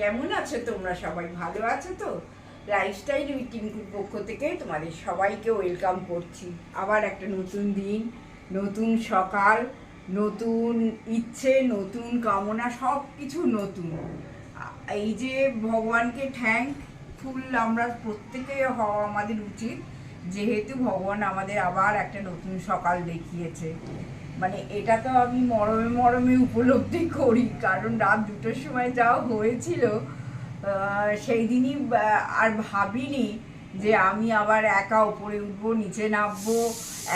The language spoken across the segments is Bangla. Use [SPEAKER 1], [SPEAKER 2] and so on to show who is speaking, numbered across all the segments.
[SPEAKER 1] কেমন আছো তোমরা? সবাই ভালো আছো তো? লাইফস্টাইল উইথ টিঙ্কুর পক্ষ থেকে তোমাদের সবাইকে ওয়েলকাম করছি। আবার একটা নতুন দিন, নতুন সকাল, নতুন ইচ্ছে, নতুন কামনা সব কিছু নতুন। এই যে ভগবানকে থ্যাংক ফুল আমরা প্রত্যেকে হওয়া আমাদের উচিত। যেহেতু ভগবান আমাদের আবার একটা নতুন সকাল দেখিয়েছে। মানে এটা তো আমি মরমে মরমে উপলব্ধি করি, কারণ রাত দুটোর সময় যা হয়েছিল সেই দিনই আর ভাবিনি যে আমি আবার একা উপরে উঠবো, নিচে নামবো,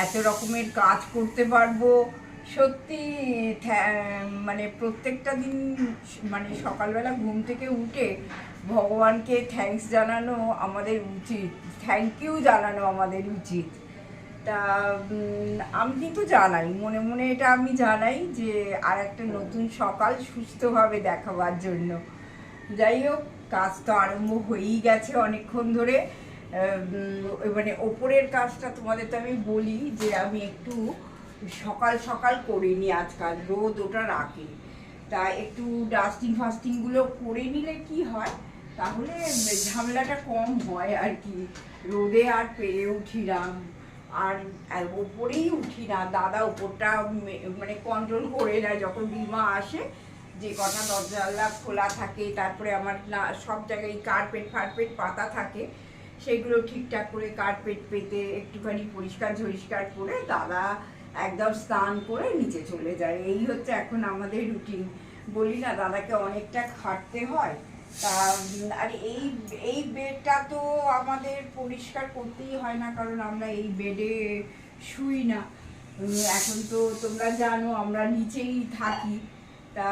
[SPEAKER 1] এত রকমের কাজ করতে পারব। সত্যি মানে প্রত্যেকটা দিন মানে সকালবেলা ঘুম থেকে উঠে ভগবানকে থ্যাঙ্কস জানানো আমাদের উচিত। থ্যাংক ইউ জানানো আমাদের উচিত। তা আমি কিন্তু জানাই, মনে মনে এটা আমি জানাই যে আর একটা নতুন সকাল সুস্থভাবে দেখাবার জন্য। যাই হোক, কাজ তো আরম্ভ হয়েই গেছে অনেকক্ষণ ধরে। মানে ওপরের কাজটা তোমাদের তো আমি বলি যে আমি একটু সকাল সকাল করিনি আজকাল, রোদ ওঠার আগে তা একটু ডাস্টিং ফাস্টিংগুলো করে নিলে কি হয়? তাহলে ঝামেলাটা কম হয় আর কি। রোদে আর পেরে উঠি না। আর ওপরেই উঠি না, দাদা ওপরটা মানে কন্ট্রোল করে নেয় যখন বিমা আসে, যে কটা দরজা খোলা থাকে, তারপরে আমার না, সব জায়গায় কার্পেট ফার্পেট পাতা থাকে, সেগুলো ঠিকঠাক করে কার্পেট পেতে একটুখানি পরিষ্কার ঝরিষ্কার করে দাদা একদম স্নান করে নিচে চলে যায়। এই হচ্ছে এখন আমাদের রুটিন বলি না, দাদাকে অনেকটা খাটতে হয়। তা আর এই এই বেডটা তো আমাদের পরিষ্কার করতেই হয় না, কারণ আমরা এই বেডে শুই না। এখন তো তোমরা জানো, আমরা নিচেই থাকি। তা,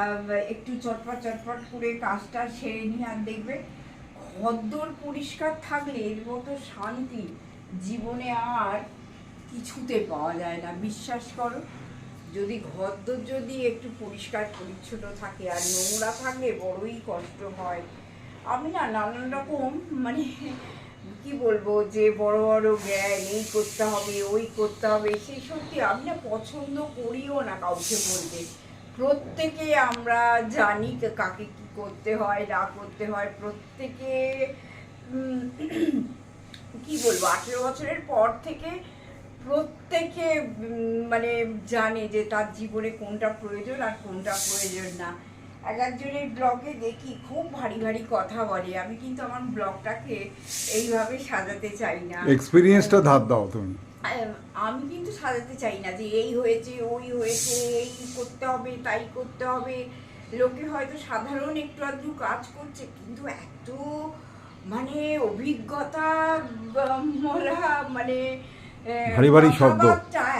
[SPEAKER 1] একটু চটপট চটপট করে কাজটা সেরে নিয়ে আর দেখবে ঘরদোর পরিষ্কার থাকলে এর মতো শান্তি জীবনে আর কিছুতে পাওয়া যায় না। বিশ্বাস করো। যদি ঘরদোর যদি একটু পরিষ্কার, পরিচ্ছন্ন থাকে আর নোংরা থাকলে বড়ই কষ্ট হয়। আমি না নানান রকম মানে কি বলব, যে বড় বড় জ্ঞান, এই করতে হবে, ওই করতে হবে, সেই সত্যি আমি না পছন্দ করিও না কাউকে বলতে। প্রত্যেকে আমরা জানি কাকে কি করতে হয়, না করতে হয়। প্রত্যেকে কি বলব, আঠেরো বছরের পর থেকে প্রত্যেকে মানে জানে যে তার জীবনে কোনটা প্রয়োজন আর কোনটা প্রয়োজন না। এক একজনের ব্লগে দেখি খুব ভারী ভারী কথা বলে। আমি কিন্তু আমার ব্লগটাকে এইভাবে সাজাতে চাই না।
[SPEAKER 2] এক্সপিরিয়েন্সটা ধার দাও তুমি।
[SPEAKER 1] আমি কিন্তু সাজাতে চাই না যে এই হয়েছে ওই হয়েছে এই করতে হবে তাই করতে হবে। লোকে হয়তো সাধারণ একটু আধটু কাজ করছে কিন্তু এত মানে অভিজ্ঞতা মানে
[SPEAKER 2] ভারী ভারী শব্দ।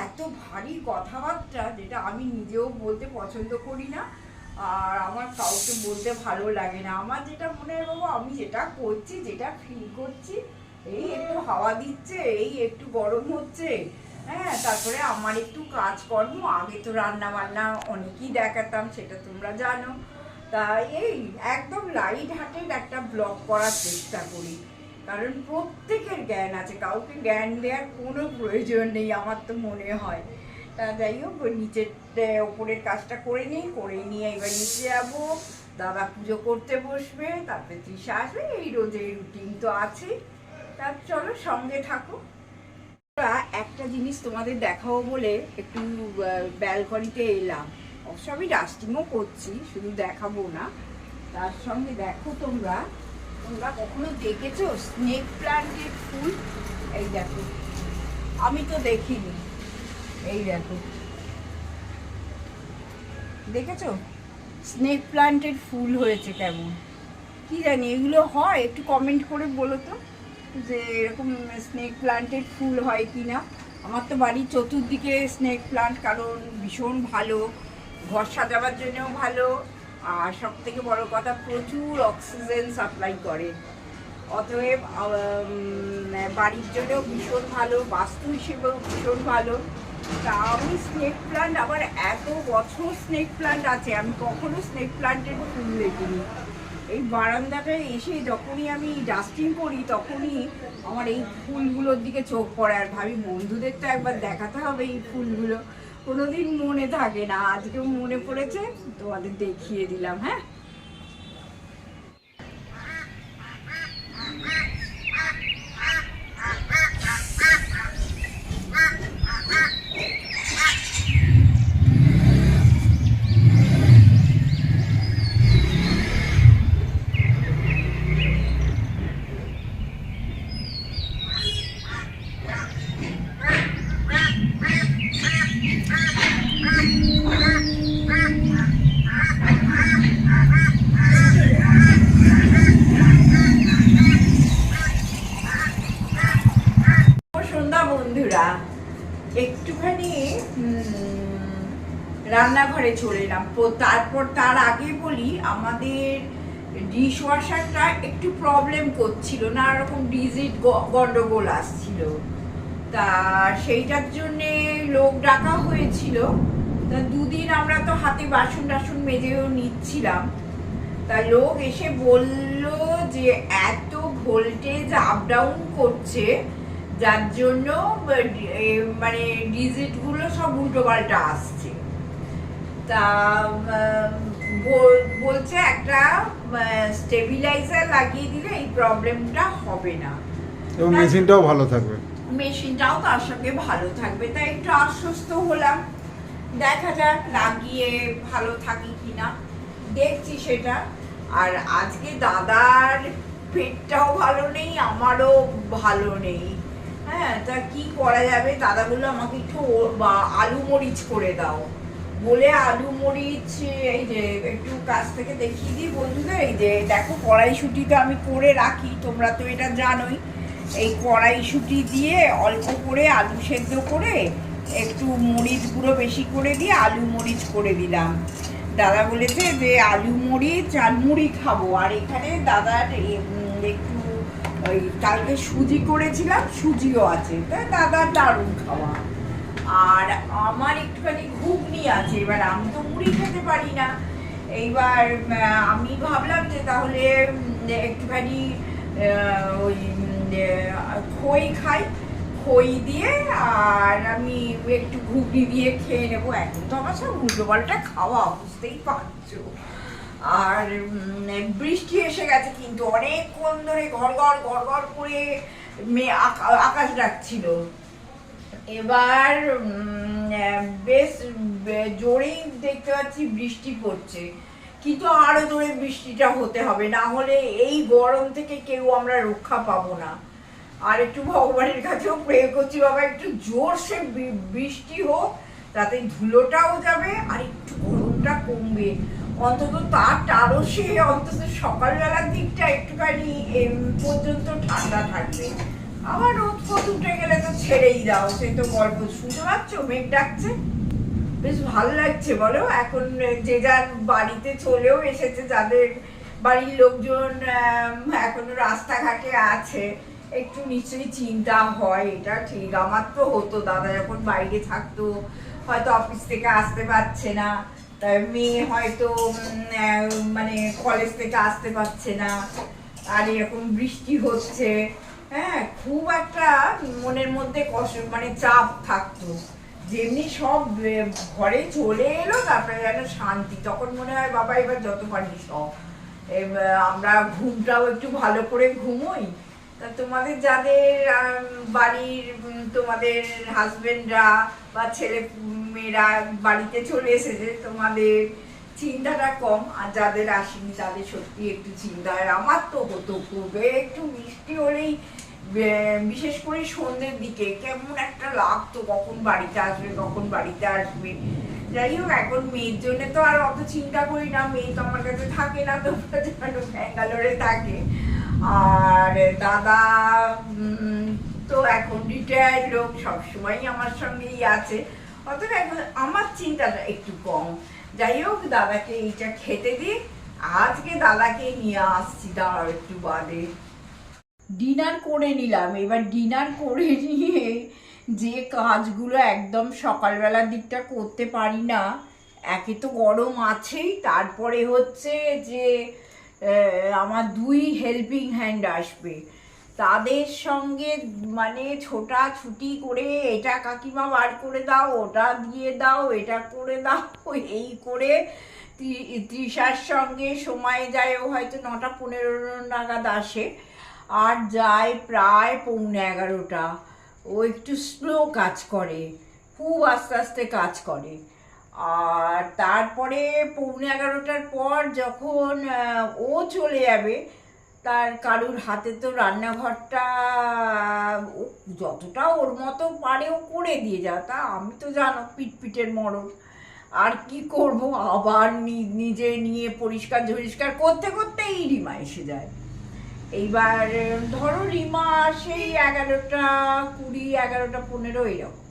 [SPEAKER 1] এত ভারী কথাবার্তা যেটা আমি নিজেও বলতে পছন্দ করি না আর আমার কাউকে বলতে ভালো লাগে না। আমার যেটা মনে হয় বাবা আমি যেটা করছি যেটা ফিল করছি এই একটু হাওয়া দিচ্ছে এই একটু গরম হচ্ছে হ্যাঁ তারপরে আমার একটু কাজকর্ম আগে তো রান্না বান্না অনেকই দেখাতাম সেটা তোমরা জানো। তা এই একদম লাইট হার্টেড একটা ব্লগ করার চেষ্টা করি। কারণ প্রত্যেকের জ্ঞান আছে, কাউকে জ্ঞান দেওয়ার কোনো প্রয়োজন নেই, আমার তো মনে হয়। তা যাই হোক, ওই নিচের ওপরের কাজটা করে নিই, করে নিয়ে এবার নিচে যাব। দাদা পুজো করতে বসবে, তারপরে তৃষা আসবে, এই রোজের রুটিন তো আছে। তা চলো সঙ্গে থাকো। একটা জিনিস তোমাদের দেখাবো বলে একটু ব্যালকনিতে এলাম। অবশ্য আমি ডাস্টিংও করছি, শুধু দেখাবো না। তার সঙ্গে দেখো তোমরা তোমরা কখনো দেখেছ স্নেক প্লান্টের ফুল? এই দেখো। আমি তো দেখিনি। এই দেখো। দেখেছ? স্নেক প্লান্টের ফুল হয়েছে কেমন? কি জানি, এগুলো হয়? একটু কমেন্ট করে বলো তো, যে এরকম স্নেক প্লান্টের ফুল হয় কি না আমার তো বাড়ির চতুর্দিকে স্নেক প্লান্ট কারণ ভীষণ ভালো। ঘর সাজাবার জন্যও ভালো। আর সব থেকে বড় কথা, প্রচুর অক্সিজেন সাপ্লাই করে। অতএব বাড়ির জন্যও ভীষণ ভালো, বাস্তু হিসেবেও ভীষণ ভালো। তা আমি স্নেক প্লান্ট আবার এত বছর স্নেক প্লান্ট আছে, আমি কখনো স্নেক প্লান্টের ফুল দেখিনি। এই বারান্দাটায় এসে যখনই আমি ডাস্টিং করি, তখনই আমার এই ফুলগুলোর দিকে চোখ পড়ে। আর ভাবি, বন্ধুদের তো একবার দেখাতে হবে এই ফুলগুলো। কোনোদিন মনে থাকে না। আজকে মনে পড়েছে তোমাদের দেখিয়ে দিলাম হ্যাঁ? বন্ধুরা, একটুখানি রান্নাঘরে চলে এলাম। তারপর তার আগে বলি, আমাদের ডিশ একটু প্রবলেম করছিল নানা রকম ডিজিট গন্ডগোল আসছিল। তা সেইটার জন্যে লোক ডাকা হয়েছিল। দুদিন আমরা তো হাতে বাসন টাসন মেজেও নিচ্ছিলাম। তা লোক এসে বলল যে এত ভোল্টেজ আপ ডাউন করছে যার জন্য মানে ডিজিটগুলো সব উল্টো পাল্টা আসছে। তা বলছে একটা স্টেবিলাইজার লাগিয়ে দিলে এই প্রবলেমটা হবে না।
[SPEAKER 2] এবং মেশিনটাও ভালো থাকবে।
[SPEAKER 1] মেশিনটাও তার সঙ্গে ভালো থাকবে। তাই একটু আশ্বস্ত হলাম। দেখা যাক লাগিয়ে ভালো থাকে কিনা। দেখছি সেটা। আর আজকে দাদার পেটটাও ভালো নেই, আমারও ভালো নেই। হ্যাঁ তা কি করা যাবে? দাদা বলল আমাকে একটু আলু মরিচ করে দাও। বলে আলু মরিচ, এই যে একটু কাছ থেকে দেখিয়ে দিই বন্ধুদের। এই যে দেখো কড়াইশুটিটা আমি করে রাখি, তোমরা তো এটা জানোই। এই কড়াইশুটি দিয়ে অল্প করে আলু সেদ্ধ করে একটু মরিচ গুঁড়ো বেশি করে দিয়ে আলু মরিচ করে দিলাম। দাদা বলেছে যে আলু মরিচ আর মুড়ি খাব। আর এখানে দাদার একটু ওই কালকে সুজি করেছিলাম, সুজিও আছে। তাই দাদার দারুণ খাওয়া। আর আমার একটুখানি ঘুগনি আছে, এবার আমি তো মুড়ি খেতে পারি না। এইবার আমি ভাবলাম যে তাহলে একটুখানি ওই খই খাই। খই দিয়ে আর আমি একটু ঘুগনি দিয়ে খেয়ে নেব। এখন তো আমার সব উল্টো পাল্টা খাওয়া, বুঝতেই পারছ। আর বৃষ্টি এসে গেছে, কিন্তু অনেকক্ষণ ধরে ঘর ঘর ঘর ঘর করে মে- আকা- আকাশ ডাকছিল। এবার বেশ জোরেই দেখতে পাচ্ছি বৃষ্টি পড়ছে। কিন্তু আরও জোরে বৃষ্টিটা হতে হবে, না হলে এই গরম থেকে কেউ আমরা রক্ষা পাবো না। আর একটু ভগবানের কাছেও প্রে করছি বাবা, একটু জোরসে বৃষ্টি হোক, তাতে ধুলোটাও যাবে আর একটু গরমটা কমবে। অন্তত তার আরও সে অন্তত সকালবেলার দিকটা একটুখানি পর্যন্ত ঠান্ডা থাকবে। আবার রোদ ফোদ উঠে গেলে তো ছেড়েই দাও সেই তো গল্প শুনতে পাচ্ছ, মেঘ ডাকছে। বেশ ভালো লাগছে বলো, এখন যে যার বাড়িতে চলেও এসেছে, যাদের বাড়ির লোকজন এখনও রাস্তাঘাটে আছে একটু নিশ্চয়ই চিন্তা হয়, এটা ঠিক আমার তো হতো। দাদা যখন বাইরে থাকতো, হয়তো অফিস থেকে আসতে পারছে না। তাই মেয়ে হয়তো মানে কলেজ থেকে আসতে পারছে না। আর এরকম বৃষ্টি হচ্ছে। হ্যাঁ খুব একটা মনের মধ্যে কষ্ট মানে চাপ থাকতো। যেমনি সব ঘরে চলে এলো, তারপরে যেন শান্তি। তখন মনে হয়, বাবা, এবার যত পারি সব আমরা ঘুমটাও একটু ভালো করে ঘুমোই। তোমাদের যাদের বাড়ির তোমাদের হাজবেন্ডরা বা ছেলে, মেয়েরা বাড়িতে চলে এসেছে, তোমাদের চিন্তাটা কম। আর যাদের আসেনি, তাদের সত্যি একটু চিন্তা। হয় আমার তো হতো খুবই একটু মিষ্টি হলেই বিশেষ করে সন্ধ্যের দিকে কেমন একটা লাগতো, কখন বাড়িতে আসবে, কখন বাড়িতে আসবে। যাই হোক, এখন মেয়ের জন্য তো আর অত চিন্তা করি না। মেয়ে তো আমার কাছে থাকে না জানো, ব্যাঙ্গালোরে থাকে। আর দাদা তো এখন রিটায়ার্ড লোক, সবসময়ই আমার সঙ্গেই আছে। অতটা এখন আমার চিন্তাটা একটু কম। যাই হোক, দাদাকে এইটা খেতে দিই। আজকে দাদাকে নিয়ে আসছি, দাঁড়াও একটু বাদে। ডিনার করে নিলাম। এবার ডিনার করে নিয়ে যে কাজগুলো একদম সকালবেলার দিকটা করতে পারি না, একে তো গরম আছেই। তারপরে হচ্ছে যে আমার দুই হেল্পিং হ্যান্ড আসবে। তাদের সঙ্গে মানে ছোটা ছুটি করে এটা কাকিমা বার করে দাও, ওটা দিয়ে দাও, এটা করে দাও, এই করে তৃষার সঙ্গে সময় যায়, ও হয়তো নটা পনেরো নাগাদ আসে। আর যায় প্রায় পৌনে এগারোটা। ও একটু স্লো কাজ করে, খুব আস্তে আস্তে কাজ করে। আর তারপরে পৌনে এগারোটার পর যখন ও চলে যাবে, তার কারুর হাতে তো রান্নাঘরটা যতটা ওর মতো পারে ও করে দিয়ে যা তা আমি তো জানো পিটপিটের মরণ। আর কি করব? আবার নিজে নিয়ে পরিষ্কার ঝরিষ্কার করতে করতেই রিমা এসে যায়। এইবার, ধরো রিমা সেই এগারোটা কুড়ি, এগারোটা পনেরো এরকম।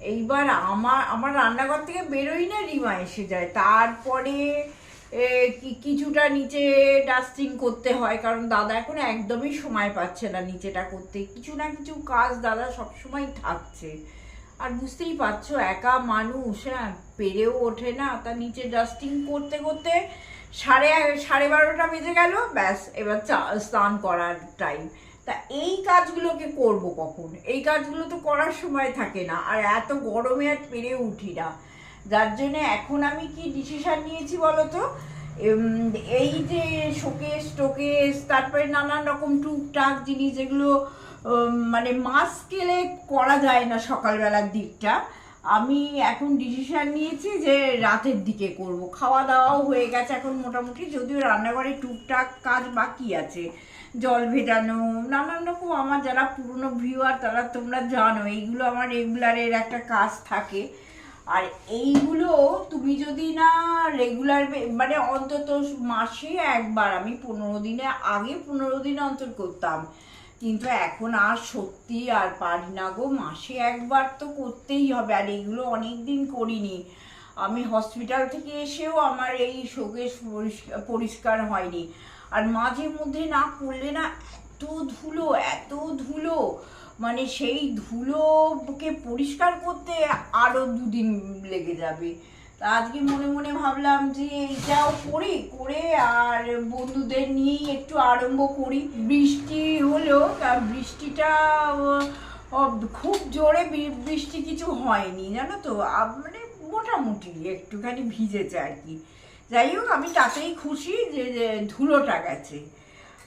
[SPEAKER 1] এইবার আমার আমার রান্নাঘর থেকে বেরোই না রিমা এসে যায়। তারপরে কিছুটা নিচে ডাস্টিং করতে হয়, কারণ দাদা এখন একদমই সময় পাচ্ছে না নিচেটা করতে। কিছু না কিছু কাজ দাদা সবসময় থাকছে। আর বুঝতেই পারছ, একা মানুষ হ্যাঁ পেরেও ওঠে না। তা নিচে ডাস্টিং করতে করতে সাড়ে সাড়ে বারোটা বেজে গেল, ব্যাস, এবার চা- স্নান করার টাইম তা এই কাজগুলোকে করব কখন? এই কাজগুলো তো করার সময় থাকে না, আর এত গরমে আর পেরে উঠি না। যার জন্য এখন আমি কি ডিসিশন নিয়েছি বলো তো এই যে শোকেস টোকেস তারপরে নানান রকম টুকটাক জিনিস যেগুলো মানে মাস স্কেলে করা যায় না সকালবেলার দিকটা। আমি এখন ডিসিশন নিয়েছি যে রাতের দিকে করব। খাওয়া দাওয়াও হয়ে গেছে এখন মোটামুটি, যদিও রান্নাঘরে টুকটাক কাজ বাকি আছে। জল ভেজানো, নানান রকম আমার যারা পুরনো ভিউয়ার তারা তোমরা জানো, এইগুলো আমার রেগুলারের একটা কাজ থাকে। আর এইগুলো তুমি যদি না রেগুলার মানে অন্তত মাসে একবার, আমি পনেরো দিনে, আগে পনেরো দিন অন্তর করতাম। কিন্তু এখন আর সত্যি আর পারি না গো, মাসে একবার তো করতেই হবে, আর এইগুলো অনেক দিন করিনি। আমি হসপিটাল থেকে এসেও আমার এই শোকেশ পরিষ্কার পরিষ্কার হয়নি। আর মাঝে মধ্যে না করলে না এত ধুলো এত ধুলো। মানে সেই ধুলোকে পরিষ্কার করতে আরও দুদিন লেগে যাবে। তা আজকে মনে মনে ভাবলাম যে এইটাও করি, করে আর বন্ধুদের নিয়েই একটু আরম্ভ করি। বৃষ্টি হলো বৃষ্টিটা খুব জোরে বৃষ্টি কিছু হয়নি, জানো তো? মানে মোটামুটি একটুখানি ভিজেছে আর কি। যাই হোক, আমি তাতেই খুশি যে ধুলোটা গেছে।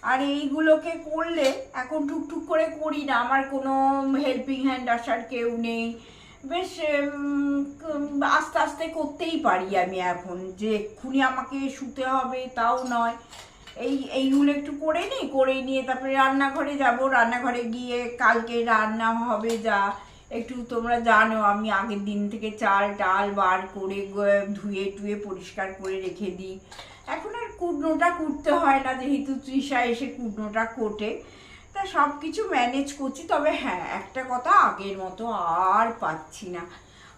[SPEAKER 1] আর এইগুলোকে করলে এখন টুকটুক করে করি না, আমার কোনো হেল্পিং হ্যান্ড আসার কেউ নেই। বেশ আস্তে আস্তে করতেই পারি আমি এখন, যে এক্ষুনি আমাকে শুতে হবে তাও নয়। এই, এইগুলো একটু করে নিই, করে নিয়ে তারপরে রান্নাঘরে যাব। রান্নাঘরে গিয়ে কালকে রান্না হবে যা একটু তোমরা জানো, আমি আগের দিন থেকে চাল, ডাল বার করে ধুয়ে টুয়ে পরিষ্কার করে রেখে দিই। এখন আর কুটনোটা কুটতে হয় না, যেহেতু তৃষা এসে কুটনোটা কোটে। তা সব কিছু ম্যানেজ করছি, তবে হ্যাঁ একটা কথা আগের মতো আর পাচ্ছি না।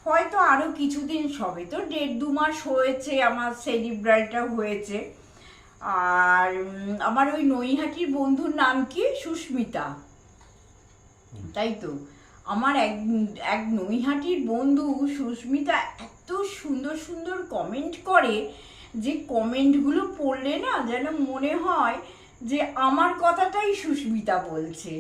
[SPEAKER 1] হয়তো আরও কিছুদিন, সবে তো দেড় দু মাস হয়েছে, আমার সেলিব্রালটা হয়েছে। আর আমার ওই নৈহাটির বন্ধুর নাম কি? সুস্মিতা। তাই তো? আমার এক এক নৈহাটির বন্ধু সুস্মিতা এত সুন্দর সুন্দর কমেন্ট করে যে কমেন্টগুলো পড়লে না যেন মনে হয় যে আমার কথাটাই সুস্মিতা বলছে।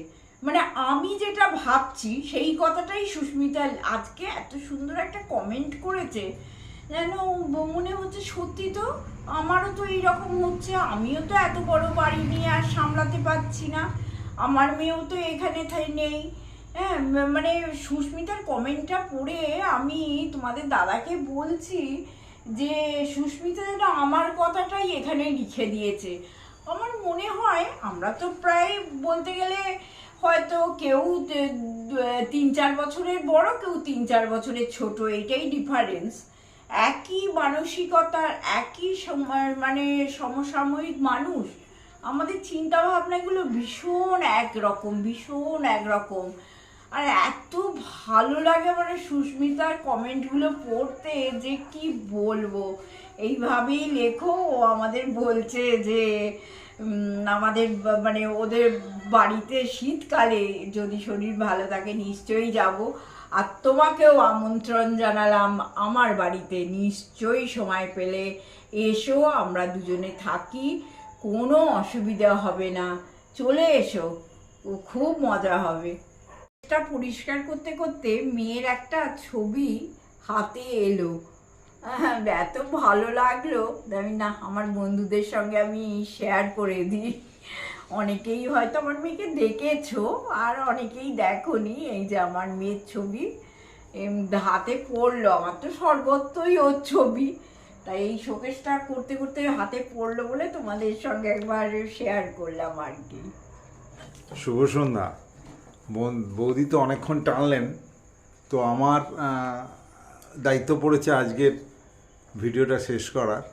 [SPEAKER 1] মানে আমি যেটা ভাবছি সেই কথাটাই সুস্মিতা আজকে এত সুন্দর একটা কমেন্ট করেছে, যেন মনে হচ্ছে সত্যি তো আমারও তো এইরকম হচ্ছে, আমিও তো এত বড় বাড়ি নিয়ে আর সামলাতে পারছি না, আমার মেয়েও তো এখানে নেই। হ্যাঁ মানে সুস্মিতার কমেন্টটা পড়ে আমি তোমাদের দাদাকে বলছি যে, সুস্মিতা যেটা আমার কথাটাই এখানে লিখে দিয়েছে। আমার মনে হয় আমরা তো প্রায় বলতে গেলে হয়তো কেউ তিন চার বছরের বড়, কেউ তিন চার বছরের ছোট, এইটাই ডিফারেন্স একই মানসিকতার, একই মানে সমসাময়িক মানুষ। আমাদের চিন্তা ভাবনাগুলো ভীষণ একরকম ভীষণ একরকম। আর এত ভালো লাগে মানে সুস্মিতার কমেন্টগুলো পড়তে যে কি বলব। এইভাবেই লেখো, ও আমাদের বলছে যে আমাদের মানে ওদের বাড়িতে শীতকালে যদি শরীর ভালো থাকে নিশ্চয়ই যাব। আর তোমাকেও আমন্ত্রণ জানালাম আমার বাড়িতে, নিশ্চয়ই সময় পেলে এসো, আমরা দুজনে থাকি, কোনো অসুবিধা হবে না। চলে এসো, ও খুব মজা হবে। এটা পরিষ্কার করতে করতে মেয়ের একটা ছবি হাতে এলো। এত ভালো লাগল। আমি না, আমার বন্ধুদের সঙ্গে আমি শেয়ার করে দিই। অনেকেই হয়তো আমার মেয়েকে দেখেছ, আর অনেকেই দেখোনি। এই যে আমার মেয়ের ছবি হাতে পড়ল। আমার তো সর্বত্রই ওর ছবি। তাই এই শোকেসটা করতে করতে হাতে পড়ল বলে তোমাদের সঙ্গে একবার শেয়ার করলাম আর কি।
[SPEAKER 2] শুভ সন্ধ্যা। বৌদি তো অনেকক্ষণ টানলেন। তো আমার দায়িত্ব পড়েছে আজকের ভিডিওটা শেষ করার।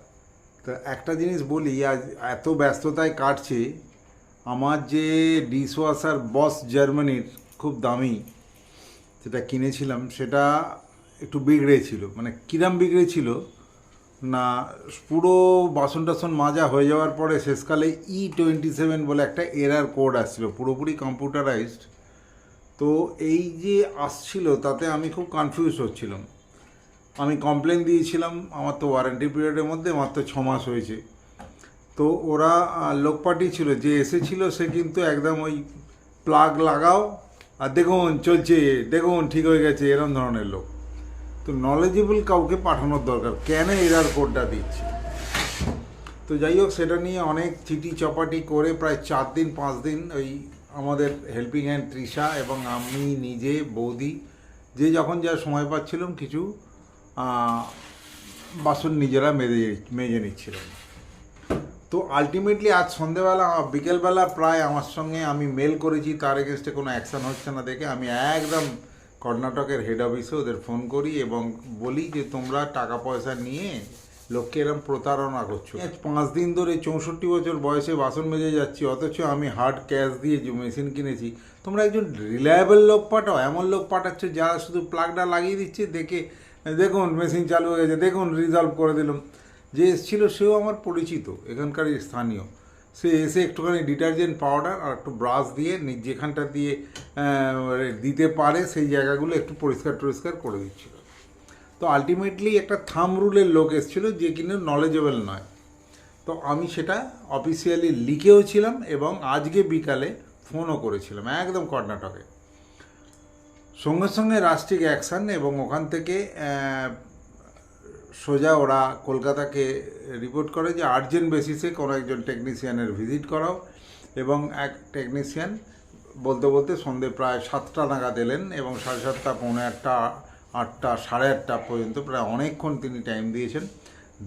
[SPEAKER 2] তো একটা জিনিস বলি, আজ এত ব্যস্ততায় কাটছে, আমার যে ডিশওয়াশার বস জার্মানির খুব দামি যেটা কিনেছিলাম, সেটা একটু বিগড়েছিল মানে কিরাম বিগড়েছিল না, পুরো বাসন টাসন মাজা হয়ে যাওয়ার পরে শেষকালে ই টোয়েন্টি সেভেন বলে একটা এরার কোড আসছিল, পুরোপুরি কম্পিউটারাইজড তো এই যে আসছিল, তাতে আমি খুব কনফিউজ হচ্ছিলাম। আমি কমপ্লেন দিয়েছিলাম, আমার তো ওয়ারেন্টি পিরিয়ডের মধ্যে মাত্র ছ মাস হয়েছে। তো ওরা লোক পাঠিয়েছিল, যে এসেছিল, সে কিন্তু একদম ওই প্লাগ লাগাও, আর দেখুন, চলছে, দেখুন, ঠিক হয়ে গেছে, এরম ধরনের লোক। তো নলেজেবল কাউকে পাঠানোর দরকার, কেন এরার কোডটা দিচ্ছে? তো যাই হোক, সেটা নিয়ে অনেক চিঠি চপাটি করে প্রায় চার দিন, পাঁচ দিন ওই আমাদের হেল্পিং হ্যান্ড তৃষা এবং আমি নিজে, বৌদি, যে যখন যা সময় পাচ্ছিলাম কিছু বাসন নিজেরা মেজে মেজে নিচ্ছিলাম। তো আলটিমেটলি আজ সন্ধেবেলা, বিকেলবেলা প্রায় আমার সঙ্গে আমি মেল করেছি, তার এগেনস্টে কোনো অ্যাকশন হচ্ছে না দেখে আমি একদম কর্ণাটকের হেড অফিসে ওদের ফোন করি এবং বলি যে তোমরা টাকা পয়সা নিয়ে লোককে এরম প্রতারণা করছ পাঁচ দিন ধরে চৌষট্টি বছর বয়সে বাসন মেজে যাচ্ছি, অথচ আমি হার্ড ক্যাশ দিয়ে যে মেশিন কিনেছি। তোমরা একজন রিলায়েবল লোক পাঠাও, এমন লোক পাঠাচ্ছ যারা শুধু প্লাগটা লাগিয়ে দিচ্ছে, দেখে, দেখুন মেশিন চালু হয়ে গেছে, দেখুন রিজলভ করে দিলাম। যে এসেছিল সেও আমার পরিচিত, এখানকার স্থানীয়। সে এসে একটুখানি ডিটারজেন্ট পাউডার আর একটু ব্রাশ দিয়ে যেখানটা দিয়ে দিতে পারে, সেই জায়গাগুলো একটু পরিষ্কার টরিষ্কার করে দিচ্ছিল। তো আলটিমেটলি একটা থাম রুলের লোক এসেছিল যে কিনা নলেজেবল নয়। তো আমি সেটা অফিসিয়ালি লিখেও ছিলাম এবং আজকে বিকালে ফোনও করেছিলাম, একদম কর্ণাটকে। সঙ্গে সঙ্গে রাষ্ট্রিক অ্যাকশন এবং ওখান থেকে সোজা ওরা কলকাতাকে রিপোর্ট করে যে আর্জেন্ট বেসিসে কোনো একজন টেকনিশিয়ানের ভিজিট করাও এবং এক টেকনিশিয়ান বলতে বলতে সন্ধে প্রায় সাতটা নাগাদ এলেন এবং সাড়ে সাতটা, পৌনে আটটা আটটা, সাড়ে আটটা পর্যন্ত, প্রায় অনেকক্ষণ তিনি টাইম দিয়েছেন।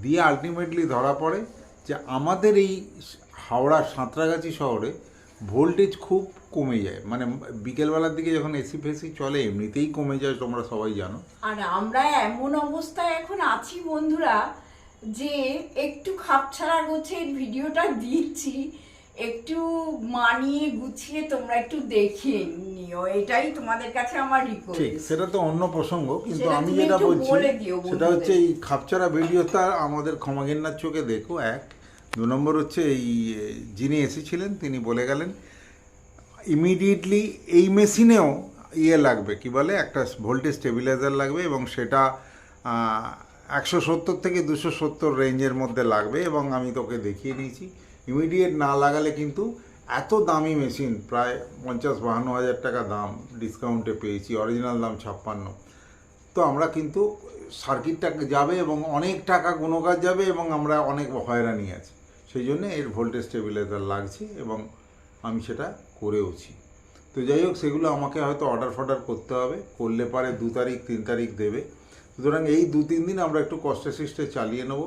[SPEAKER 2] দিয়ে আলটিমেটলি ধরা পড়ে যে আমাদের এই হাওড়া সাঁতরাগাছি শহরে ভোল্টেজ খুব কমে যায়। মানে বিকেলবেলার দিকে যখন এসি ফেসি চলে, এমনিতেই কমে যায়, তোমরা সবাই জানো।
[SPEAKER 1] আর আমরা এমন অবস্থায় এখন আছি বন্ধুরা যে একটু খাপছাড়া গোছের ভিডিওটা দিচ্ছি। একটু মানিয়ে গুছিয়ে তোমরা একটু দেখে নিও। এটাই তোমাদের কাছে আমার
[SPEAKER 2] ঠিক
[SPEAKER 1] রিকোয়েস্ট
[SPEAKER 2] সেটা তো অন্য প্রসঙ্গ কিন্তু আমি যেটা বলছি সেটা হচ্ছে এই খাপচারা ভিডিওটা আমাদের ক্ষমাঘেন্নার চোখে দেখো। এক দু নম্বর হচ্ছে এই যিনি এসেছিলেন তিনি বলে গেলেন ইমিডিয়েটলি এই মেশিনেও ইয়ে লাগবে। কি বলে? একটা ভোল্টেজ স্টেবিলাইজার লাগবে এবং সেটা একশো সত্তর থেকে দুশো সত্তর রেঞ্জের মধ্যে লাগবে এবং আমি তোকে দেখিয়ে দিয়েছি। ইমিডিয়েট না লাগালে কিন্তু এত দামি মেশিন, প্রায় পঞ্চাশ, বাহান্ন হাজার টাকা দাম ডিসকাউন্টে পেয়েছি অরিজিনাল দাম ছাপ্পান্ন। তো আমরা কিন্তু সার্কিটটা যাবে এবং অনেক টাকা কোনো কাজ যাবে এবং আমরা অনেক হয়রানি আছি। সেই জন্য এর ভোল্টেজ স্টেবিলাইজার লাগছে এবং আমি সেটা করেওছি। তো যাই হোক, সেগুলো আমাকে হয়তো অর্ডার ফর্ডার করতে হবে, করলে পারে দু তারিখ, তিন তারিখ দেবে। সুতরাং এই দু তিন দিন আমরা একটু কষ্টে সৃষ্টে চালিয়ে নেব।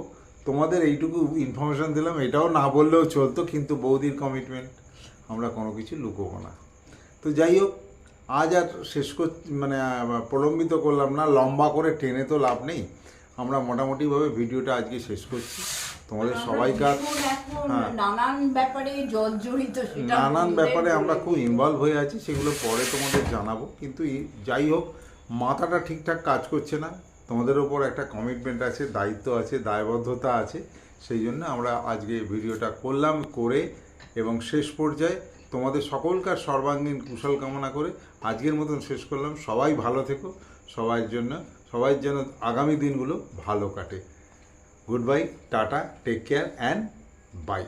[SPEAKER 2] তোমাদের এইটুকু ইনফরমেশন দিলাম এটাও না বললেও চলতো কিন্তু বৌদির কমিটমেন্ট আমরা কোনো কিছু লুকোবো না। তো যাই হোক আজ আর শেষ কর মানে প্রলম্বিত করলাম না লম্বা করে টেনে তো লাভ নেই। আমরা মোটামুটিভাবে ভিডিওটা আজকে শেষ করছি। তোমাদের সবাইকার হ্যাঁ।
[SPEAKER 1] নানান ব্যাপারে জর্জরিত
[SPEAKER 2] নানান ব্যাপারে আমরা খুব। ইনভলভ হয়ে আছি সেগুলো পরে তোমাদের জানাব। কিন্তু যাই হোক মাথাটা ঠিকঠাক কাজ করছে না। তোমাদের ওপর একটা কমিটমেন্ট আছে, দায়িত্ব আছে, দায়বদ্ধতা আছে, সেই জন্য আমরা আজকে ভিডিওটা করলাম, করে এবং শেষ পর্যায়ে তোমাদের সকলকার সর্বাঙ্গীন কুশল কামনা করে আজকের মতন শেষ করলাম। সবাই ভালো থেকো সবার জন্য সবাই যেন আগামী দিনগুলো ভালো কাটে। Good bye tata take care and bye